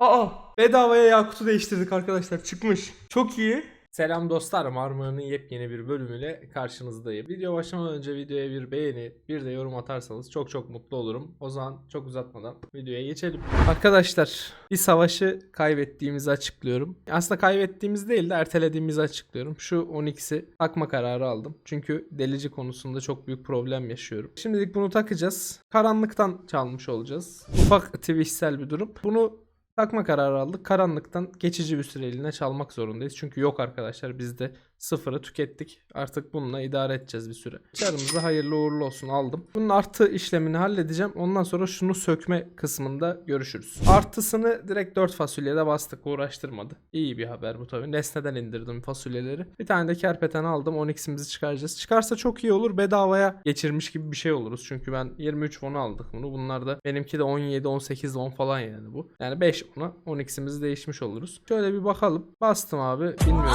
Aa bedavaya Yakut'u değiştirdik arkadaşlar çıkmış. Çok iyi. Selam dostlar Marmara'nın yepyeni bir bölümüyle karşınızdayım. Video başlamadan önce videoya bir beğeni bir de yorum atarsanız çok çok mutlu olurum. O zaman çok uzatmadan videoya geçelim. Arkadaşlar bir savaşı kaybettiğimizi açıklıyorum. Aslında kaybettiğimiz değil de ertelediğimizi açıklıyorum. Şu Onyx'i takma kararı aldım. Çünkü delici konusunda çok büyük problem yaşıyorum. Şimdilik bunu takacağız. Karanlıktan çalmış olacağız. Ufak twist'sel bir durum. Bunu Takma kararı aldık. Karanlıktan geçici bir süreliğine çalmak zorundayız. Çünkü yok arkadaşlar biz de sıfırı tükettik. Artık bununla idare edeceğiz bir süre. Çarımızda hayırlı uğurlu olsun aldım. Bunun artı işlemini halledeceğim. Ondan sonra şunu sökme kısmında görüşürüz. Artısını direkt 4 fasulyede bastık. Uğraştırmadı. İyi bir haber bu tabii. Nesneden indirdim fasulyeleri. Bir tane de kerpeten aldım. 12'imizi çıkaracağız. Çıkarsa çok iyi olur. Bedavaya geçirmiş gibi bir şey oluruz. Çünkü ben 23 won aldık bunu. Bunlar da benimki de 17, 18 won falan yani bu. Yani 5 won'a 12'imizi değişmiş oluruz. Şöyle bir bakalım. Bastım abi. Bilmiyorum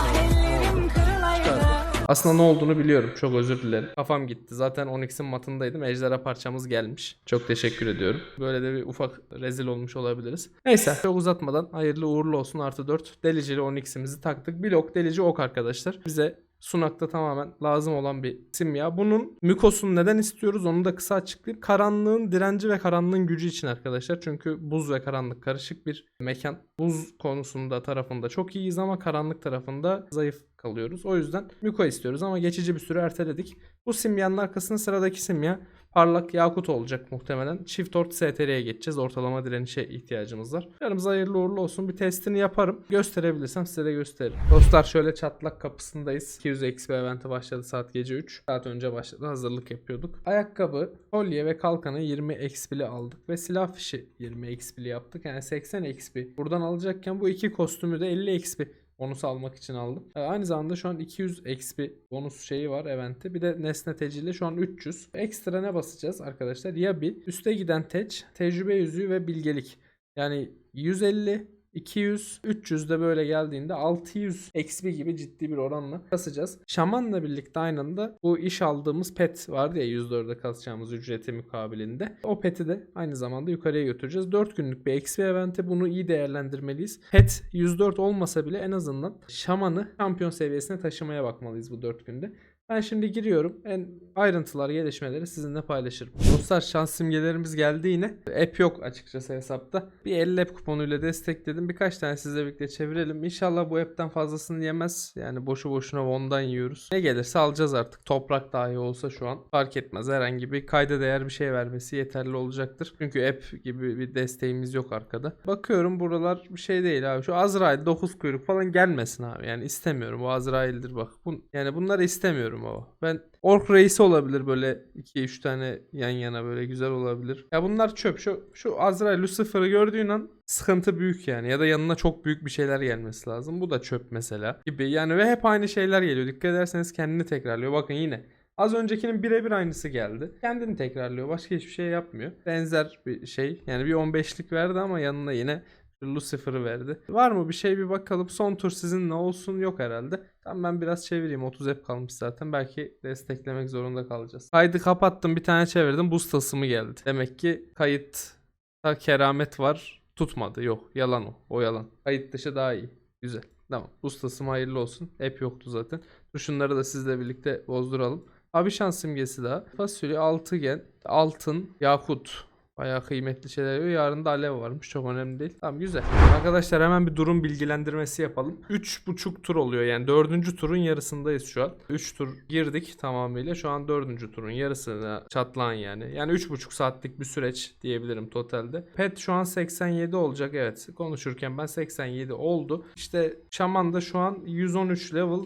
ne oldu. Çıkardım. Aslında ne olduğunu biliyorum. Çok özür dilerim. Kafam gitti. Zaten Onyx'in matındaydım. Ejderha parçamız gelmiş. Çok teşekkür ediyorum. Böyle de bir ufak rezil olmuş olabiliriz. Neyse. Çok uzatmadan hayırlı uğurlu olsun. Artı 4 delicili Onyx'imizi taktık. Blok delici ok arkadaşlar. Bize Sunak'ta tamamen lazım olan bir simya. Bunun mükosunu neden istiyoruz onu da kısa açıklayayım. Karanlığın direnci ve karanlığın gücü için arkadaşlar. Çünkü buz ve karanlık karışık bir mekan. Buz konusunda tarafında çok iyiyiz ama karanlık tarafında zayıf kalıyoruz. O yüzden Müko istiyoruz ama geçici bir süre erteledik. Bu simyanın arkasında sıradaki simya parlak yakut olacak muhtemelen. Çift ort STR'ye geçeceğiz. Ortalama direnişe ihtiyacımız var. Yarımıza hayırlı uğurlu olsun. Bir testini yaparım. Gösterebilirsem size de gösteririm. Dostlar şöyle çatlak kapısındayız. 200 XP eventi başladı saat gece 3. Saat önce başladı. Hazırlık yapıyorduk. Ayakkabı, kolye ve kalkanı 20 XP'li aldık. Ve silah fişi 20 XP'li yaptık. Yani 80 XP. Buradan alacakken bu iki kostümü de 50 XP bonus almak için aldım. Ee, aynı zamanda şu an 200 XP bonus şeyi var eventi. Bir de nesne tecili şu an 300. Ekstra ne basacağız arkadaşlar? Ya bir üste giden teç, tecrübe yüzüğü ve bilgelik. Yani 150 200, 300 de böyle geldiğinde 600 XP gibi ciddi bir oranla kasacağız. Şamanla birlikte aynı anda bu iş aldığımız pet vardı ya 104'e kasacağımız ücreti mukabilinde. O peti de aynı zamanda yukarıya götüreceğiz. 4 günlük bir XP eventi bunu iyi değerlendirmeliyiz. Pet 104 olmasa bile en azından şamanı şampiyon seviyesine taşımaya bakmalıyız bu 4 günde. Ben şimdi giriyorum. En ayrıntılar, gelişmeleri sizinle paylaşırım. Dostlar şans simgelerimiz geldi yine. App yok açıkçası hesapta. Bir 50 app kuponuyla destekledim. Birkaç tane sizle birlikte çevirelim. İnşallah bu app'ten fazlasını yemez. Yani boşu boşuna ondan yiyoruz. Ne gelirse alacağız artık. Toprak dahi olsa şu an fark etmez. Herhangi bir kayda değer bir şey vermesi yeterli olacaktır. Çünkü app gibi bir desteğimiz yok arkada. Bakıyorum buralar bir şey değil abi. Şu Azrail 9 kuyruk falan gelmesin abi. Yani istemiyorum. Bu Azrail'dir bak. Bu, yani bunları istemiyorum baba. Ben Ork reisi olabilir böyle 2-3 tane yan yana böyle güzel olabilir. Ya bunlar çöp. Şu, şu Azrail Lucifer'ı gördüğün an sıkıntı büyük yani. Ya da yanına çok büyük bir şeyler gelmesi lazım. Bu da çöp mesela gibi. Yani ve hep aynı şeyler geliyor. Dikkat ederseniz kendini tekrarlıyor. Bakın yine. Az öncekinin birebir aynısı geldi. Kendini tekrarlıyor. Başka hiçbir şey yapmıyor. Benzer bir şey. Yani bir 15'lik verdi ama yanına yine Lucifer'ı verdi. Var mı bir şey bir bakalım. Son tur sizinle olsun yok herhalde. Tamam ben biraz çevireyim. 30 hep kalmış zaten. Belki desteklemek zorunda kalacağız. Kaydı kapattım bir tane çevirdim. Buz tasımı geldi. Demek ki kayıtta keramet var. Tutmadı. Yok yalan o. O yalan. Kayıt dışı daha iyi. Güzel. Tamam. Buz tasımı hayırlı olsun. Hep yoktu zaten. Dur şunları da sizle birlikte bozduralım. Abi şans simgesi daha. Fasulye, altıgen, altın, yakut. Bayağı kıymetli şeyler diyor. Yarın da alev varmış. Çok önemli değil. Tamam güzel. Arkadaşlar hemen bir durum bilgilendirmesi yapalım. 3,5 tur oluyor. Yani 4. turun yarısındayız şu an. 3 tur girdik tamamıyla. Şu an 4. turun yarısına çatlan yani. Yani 3,5 saatlik bir süreç diyebilirim totalde. Pet şu an 87 olacak. Evet konuşurken ben 87 oldu. İşte şaman da şu an 113 level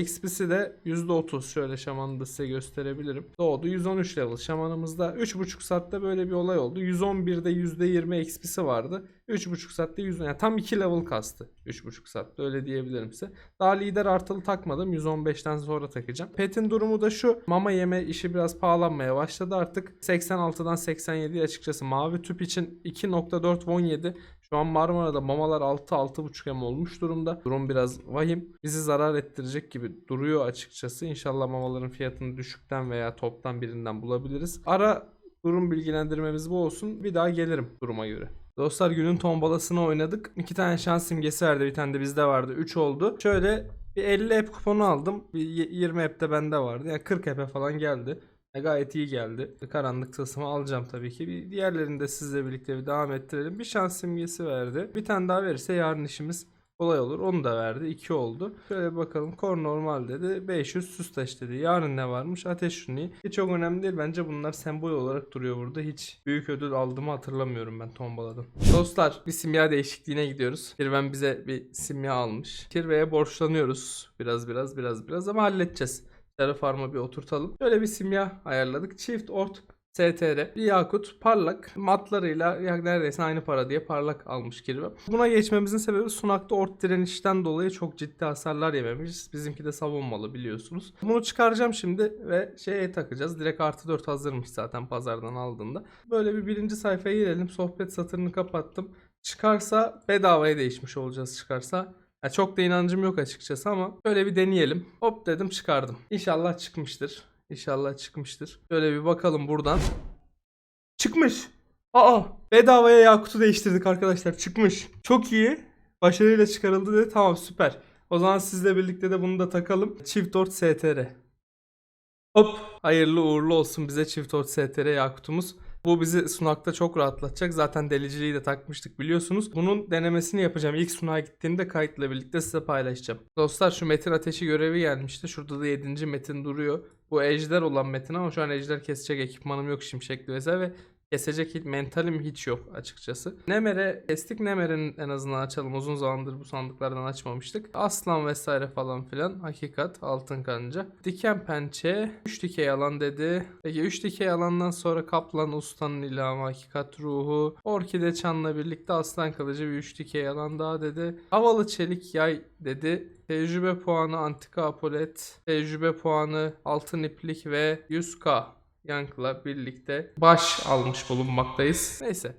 XP'si de %30 şöyle şamanı da size gösterebilirim. Doğdu 113 level şamanımızda 3.5 saatte böyle bir olay oldu. 111'de %20 XP'si vardı. 3.5 saatte 100 yani tam 2 level kastı. 3.5 saatte öyle diyebilirim size. Daha lider artılı takmadım. 115'ten sonra takacağım. Pet'in durumu da şu. Mama yeme işi biraz pahalanmaya başladı artık. 86'dan 87 açıkçası mavi tüp için 2.4 won yedi. Şu an Marmara'da mamalar 6-6.5 em olmuş durumda. Durum biraz vahim. Bizi zarar ettirecek gibi duruyor açıkçası. İnşallah mamaların fiyatını düşükten veya toptan birinden bulabiliriz. Ara durum bilgilendirmemiz bu olsun. Bir daha gelirim duruma göre. Dostlar günün tombalasını oynadık. İki tane şans simgesi verdi. Bir tane de bizde vardı. 3 oldu. Şöyle bir 50 app kuponu aldım. Bir y- 20 app de bende vardı. Yani 40 app'e falan geldi. E, gayet iyi geldi. Karanlık tılsımı alacağım tabii ki. Bir diğerlerini de sizle birlikte bir devam ettirelim. Bir şans simgesi verdi. Bir tane daha verirse yarın işimiz kolay olur. Onu da verdi. 2 oldu. Şöyle bakalım. Kor normal dedi. 500 süs taş dedi. Yarın ne varmış? Ateş runiği. Hiç çok önemli değil. Bence bunlar sembol olarak duruyor burada. Hiç büyük ödül aldığımı hatırlamıyorum ben tombaladan. Dostlar bir simya değişikliğine gidiyoruz. Kirven bize bir simya almış. Kirve'ye borçlanıyoruz. Biraz biraz biraz biraz ama halledeceğiz. Sarı farma bir oturtalım. Böyle bir simya ayarladık. Çift ort STR, bir yakut, parlak matlarıyla ya neredeyse aynı para diye parlak almış Kirve. Buna geçmemizin sebebi sunakta ort direnişten dolayı çok ciddi hasarlar yememiş. Bizimki de savunmalı biliyorsunuz. Bunu çıkaracağım şimdi ve şeye takacağız. Direkt artı 4 hazırmış zaten pazardan aldığında. Böyle bir birinci sayfaya girelim. Sohbet satırını kapattım. Çıkarsa bedavaya değişmiş olacağız çıkarsa. Ya çok da inancım yok açıkçası ama böyle bir deneyelim. Hop dedim çıkardım. İnşallah çıkmıştır. İnşallah çıkmıştır. Şöyle bir bakalım buradan. Çıkmış. Aa bedavaya Yakut'u değiştirdik arkadaşlar. Çıkmış. Çok iyi. Başarıyla çıkarıldı dedi. Tamam süper. O zaman sizle birlikte de bunu da takalım. Çift ort STR. Hop. Hayırlı uğurlu olsun bize çift ort STR Yakut'umuz. Bu bizi sunakta çok rahatlatacak. Zaten deliciliği de takmıştık biliyorsunuz. Bunun denemesini yapacağım. İlk sunağa gittiğimde kayıtla birlikte size paylaşacağım. Dostlar şu metin ateşi görevi gelmişti. Şurada da 7. metin duruyor. Bu ejder olan metin ama şu an ejder kesecek ekipmanım yok şimşekli vesaire ve kesecek mentalim hiç yok açıkçası. Nemer'e kestik. Nemer'in en azından açalım. Uzun zamandır bu sandıklardan açmamıştık. Aslan vesaire falan filan. Hakikat altın kanca. Diken pençe. 3 dikey alan dedi. Peki 3 dikey alandan sonra kaplan ustanın ilhamı hakikat ruhu. Orkide çanla birlikte aslan kılıcı bir 3 dikey alan daha dedi. Havalı çelik yay dedi. Tecrübe puanı antika apolet. Tecrübe puanı altın iplik ve 100k. Yankı'la birlikte baş almış bulunmaktayız. Neyse.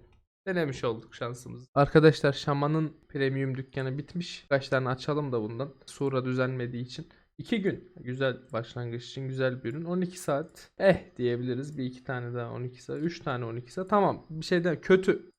Denemiş olduk şansımızı. Arkadaşlar Şaman'ın premium dükkanı bitmiş. Kaç tane açalım da bundan. Sura düzenmediği için. 2 gün. Güzel başlangıç için güzel bir ürün. 12 saat. Eh diyebiliriz. Bir iki tane daha 12 saat. 3 tane 12 saat. Tamam. Bir şeyden kötü.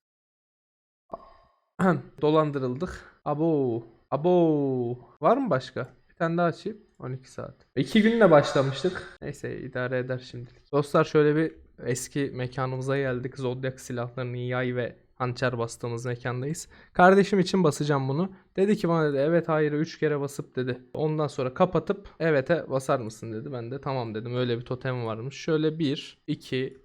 Dolandırıldık. Abo. Abo. Var mı başka? Bir tane daha açayım. 12 saat. 2 günle başlamıştık. Neyse idare eder şimdilik. Dostlar şöyle bir eski mekanımıza geldik. Zodyak silahlarını yay ve hançer bastığımız mekandayız. Kardeşim için basacağım bunu. Dedi ki bana dedi evet hayır 3 kere basıp dedi. Ondan sonra kapatıp evet'e basar mısın dedi. Ben de tamam dedim. Öyle bir totem varmış. Şöyle 1, 2,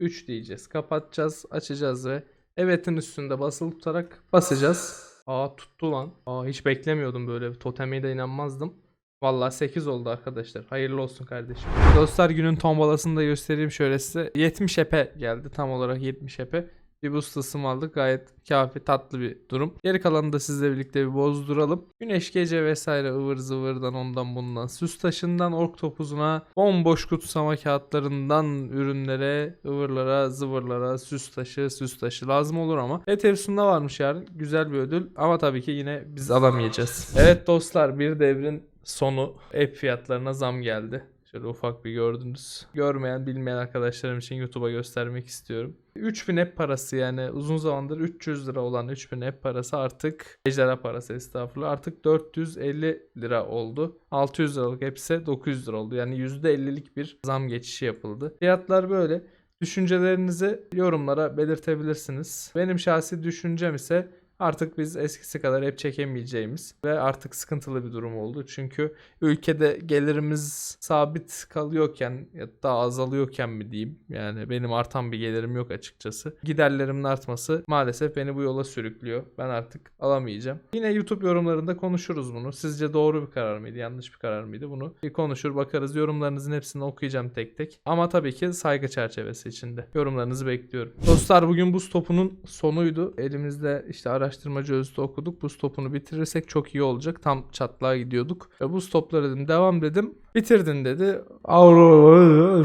3 diyeceğiz. Kapatacağız, açacağız ve evet'in üstünde basılı tutarak basacağız. Aa tuttu lan. Aa hiç beklemiyordum böyle bir toteme de inanmazdım. Vallahi 8 oldu arkadaşlar. Hayırlı olsun kardeşim. Dostlar günün tombalasını da göstereyim şöyle size. 70 epe geldi. Tam olarak 70 epe. Bir boost ısım aldık. Gayet kafi tatlı bir durum. Geri kalanını da sizle birlikte bir bozduralım. Güneş gece vesaire ıvır zıvırdan ondan bundan. Süs taşından ork topuzuna bomboş kutsama kağıtlarından ürünlere ıvırlara zıvırlara süs taşı süs taşı lazım olur ama. Et Efsun'da varmış yarın. Güzel bir ödül ama tabii ki yine biz alamayacağız. Evet dostlar bir devrin sonu app fiyatlarına zam geldi. Şöyle ufak bir gördünüz. Görmeyen bilmeyen arkadaşlarım için YouTube'a göstermek istiyorum. 3000 app parası yani uzun zamandır 300 lira olan 3000 app parası artık ejderha parası estağfurullah artık 450 lira oldu. 600 liralık hepsi 900 lira oldu. Yani %50'lik bir zam geçişi yapıldı. Fiyatlar böyle. Düşüncelerinizi yorumlara belirtebilirsiniz. Benim şahsi düşüncem ise artık biz eskisi kadar hep çekemeyeceğimiz ve artık sıkıntılı bir durum oldu. Çünkü ülkede gelirimiz sabit kalıyorken ya da azalıyorken mi diyeyim yani benim artan bir gelirim yok açıkçası. Giderlerimin artması maalesef beni bu yola sürüklüyor. Ben artık alamayacağım. Yine YouTube yorumlarında konuşuruz bunu. Sizce doğru bir karar mıydı, yanlış bir karar mıydı? Bunu bir konuşur bakarız. Yorumlarınızın hepsini okuyacağım tek tek. Ama tabii ki saygı çerçevesi içinde. Yorumlarınızı bekliyorum. Dostlar bugün buz topunun sonuydu. Elimizde işte araştırmacı özütü okuduk. Buz topunu bitirirsek çok iyi olacak. Tam çatlağa gidiyorduk. Ve buz topları dedim devam dedim. Bitirdin dedi.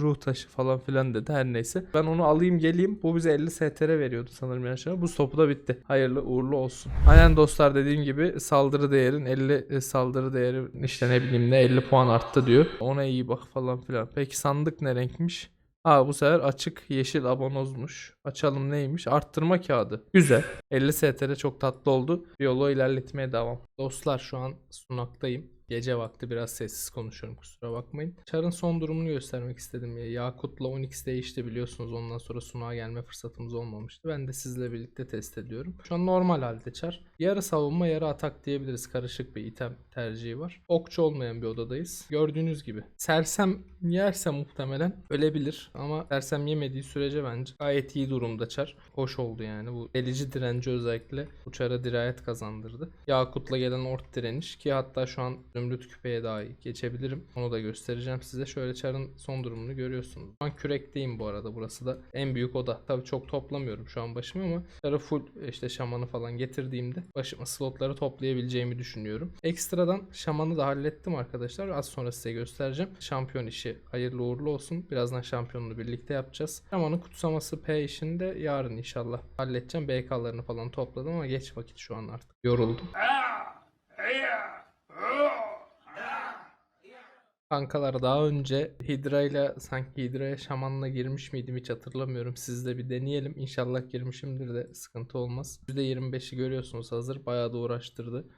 Ruh taşı falan filan dedi her neyse. Ben onu alayım geleyim. Bu bize 50 STR veriyordu sanırım yaşına. Buz topu da bitti. Hayırlı uğurlu olsun. Aynen dostlar dediğim gibi saldırı değerin 50 saldırı değeri işte ne bileyim ne 50 puan arttı diyor. Ona iyi bak falan filan. Peki sandık ne renkmiş? Ha bu sefer açık yeşil abonozmuş. Açalım neymiş? Arttırma kağıdı. Güzel. 50 STR çok tatlı oldu. Yolu ilerletmeye devam. Dostlar şu an sunaktayım. Gece vakti biraz sessiz konuşuyorum kusura bakmayın. Çar'ın son durumunu göstermek istedim. Ya. Yakut'la Onyx değişti biliyorsunuz. Ondan sonra sunağa gelme fırsatımız olmamıştı. Ben de sizle birlikte test ediyorum. Şu an normal halde Çar. Yarı savunma yarı atak diyebiliriz. Karışık bir item tercihi var. Okçu olmayan bir odadayız. Gördüğünüz gibi. Sersem yerse muhtemelen ölebilir. Ama sersem yemediği sürece bence gayet iyi durumda Çar. Hoş oldu yani. Bu delici direnci özellikle bu Çar'a dirayet kazandırdı. Yakut'la gelen ort direniş ki hatta şu an Zümrüt küpeye daha iyi geçebilirim. Onu da göstereceğim size. Şöyle Çar'ın son durumunu görüyorsunuz. Şu an kürekteyim bu arada. Burası da en büyük oda. Tabii çok toplamıyorum şu an başıma ama Çar'ı full işte şamanı falan getirdiğimde başıma slotları toplayabileceğimi düşünüyorum. Ekstradan şamanı da hallettim arkadaşlar. Az sonra size göstereceğim. Şampiyon işi hayırlı uğurlu olsun. Birazdan şampiyonunu birlikte yapacağız. Şamanın kutsaması P işini de yarın inşallah halledeceğim. BK'larını falan topladım ama geç vakit şu an artık. Yoruldum. Kankalar daha önce Hydra ile sanki Hydra'ya şamanla girmiş miydim hiç hatırlamıyorum. Siz de bir deneyelim. İnşallah girmişimdir de sıkıntı olmaz. %25'i görüyorsunuz hazır. Bayağı da uğraştırdı.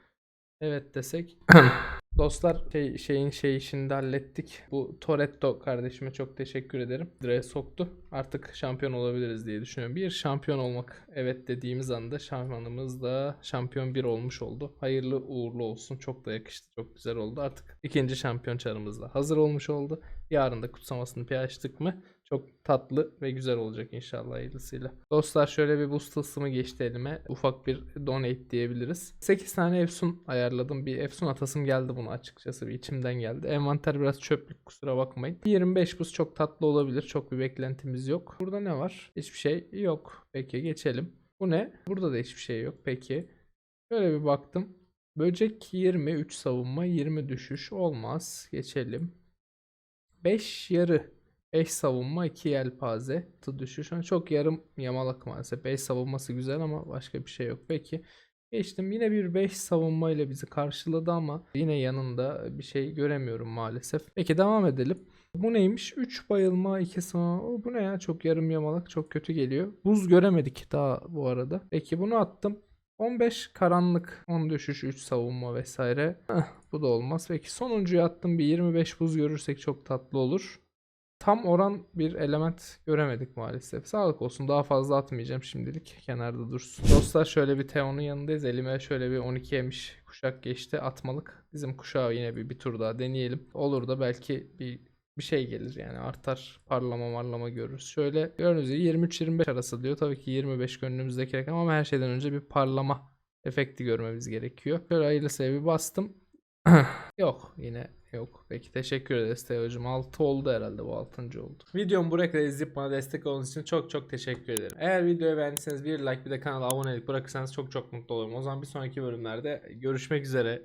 Evet desek. Dostlar şey, şeyin şey işini de hallettik. Bu Toretto kardeşime çok teşekkür ederim. Hydra'ya soktu. Artık şampiyon olabiliriz diye düşünüyorum. Bir şampiyon olmak evet dediğimiz anda şampiyonumuz da şampiyon bir olmuş oldu. Hayırlı uğurlu olsun. Çok da yakıştı. Çok güzel oldu. Artık ikinci şampiyon çarımız da hazır olmuş oldu. Yarın da kutsamasını açtık mı çok tatlı ve güzel olacak inşallah hayırlısıyla. Dostlar şöyle bir boost tılsımı geçti elime. Ufak bir donate diyebiliriz. 8 tane Efsun ayarladım. Bir Efsun atasım geldi buna açıkçası. Bir içimden geldi. Envanter biraz çöplük kusura bakmayın. 25 boost çok tatlı olabilir. Çok bir beklentimiz yok. Burada ne var? Hiçbir şey yok. Peki geçelim. Bu ne? Burada da hiçbir şey yok. Peki. Şöyle bir baktım. Böcek 20, 3 savunma, 20 düşüş. Olmaz. Geçelim. 5 yarı 5 savunma 2 yelpaze. Tı düşüş. Yani çok yarım yamalak maalesef. 5 savunması güzel ama başka bir şey yok. Peki. Geçtim. Yine bir 5 savunma ile bizi karşıladı ama yine yanında bir şey göremiyorum maalesef. Peki devam edelim. Bu neymiş? 3 bayılma 2 savunma. O, bu ne ya? Çok yarım yamalak. Çok kötü geliyor. Buz göremedik daha bu arada. Peki bunu attım. 15 karanlık, 10 düşüş, 3 savunma vesaire. Heh, bu da olmaz. Peki sonuncuyu attım. Bir 25 buz görürsek çok tatlı olur. Tam oran bir element göremedik maalesef. Sağlık olsun daha fazla atmayacağım şimdilik. Kenarda dursun. Dostlar şöyle bir Teon'un yanındayız. Elime şöyle bir 12 yemiş kuşak geçti. Atmalık. Bizim kuşağı yine bir, bir tur daha deneyelim. Olur da belki bir bir şey gelir yani artar parlama marlama görürüz. Şöyle gördüğünüz gibi 23-25 arası diyor. Tabii ki 25 gönlümüzdeki rakam ama her şeyden önce bir parlama efekti görmemiz gerekiyor. Şöyle hayırlısıya bir bastım. Yok yine yok. Peki teşekkür ederiz Teo'cum. 6 oldu herhalde bu 6. oldu. Videomu buraya kadar izleyip bana destek olduğunuz için çok çok teşekkür ederim. Eğer videoyu beğendiyseniz bir like bir de kanala abonelik bırakırsanız çok çok mutlu olurum. O zaman bir sonraki bölümlerde görüşmek üzere.